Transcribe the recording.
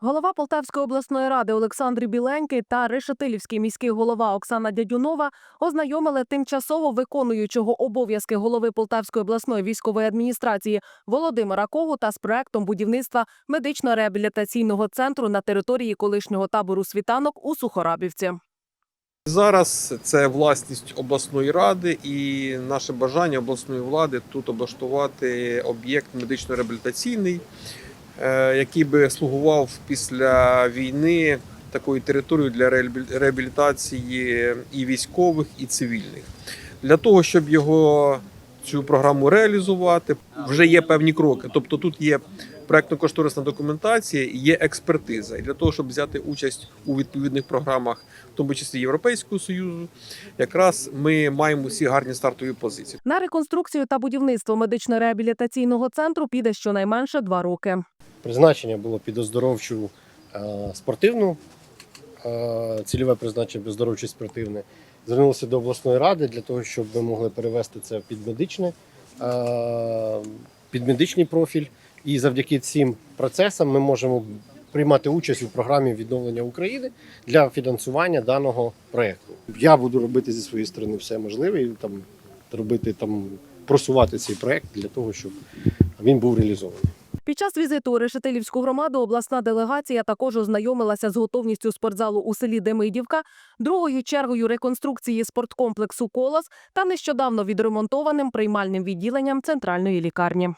Голова Полтавської обласної ради Олександр Біленький та Решетилівський міський голова Оксана Дядюнова ознайомили тимчасово виконуючого обов'язки голови Полтавської обласної військової адміністрації Володимира Когута з проектом будівництва медично-реабілітаційного центру на території колишнього табору світанок у Сухорабівці. Зараз це власність обласної ради і наше бажання обласної влади тут облаштувати об'єкт медично-реабілітаційний, який би слугував після війни такою територією для реабілі- реабілітації і військових, і цивільних. Для того, щоб його цю програму реалізувати, вже є певні кроки. Тобто тут є проектно-кошторисна документація, є експертиза. І для того, щоб взяти участь у відповідних програмах, в тому числі Європейського союзу, якраз ми маємо всі гарні стартові позиції. На реконструкцію та будівництво медично-реабілітаційного центру піде щонайменше два роки. Призначення було під оздоровчу е, спортивну, е, цільове призначення під оздоровче спортивне. Звернулися до обласної ради для того, щоб ми могли перевести це під медичне, е, під медичний профіль. І завдяки цим процесам ми можемо приймати участь у програмі відновлення України для фінансування даного проєкту. Я буду робити зі своєї сторони все можливе і там робити там просувати цей проєкт для того, щоб він був реалізований. Під час візиту у Решетилівську громаду обласна делегація також ознайомилася з готовністю спортзалу у селі Демидівка, другою чергою реконструкції спорткомплексу Колос та нещодавно відремонтованим приймальним відділенням центральної лікарні.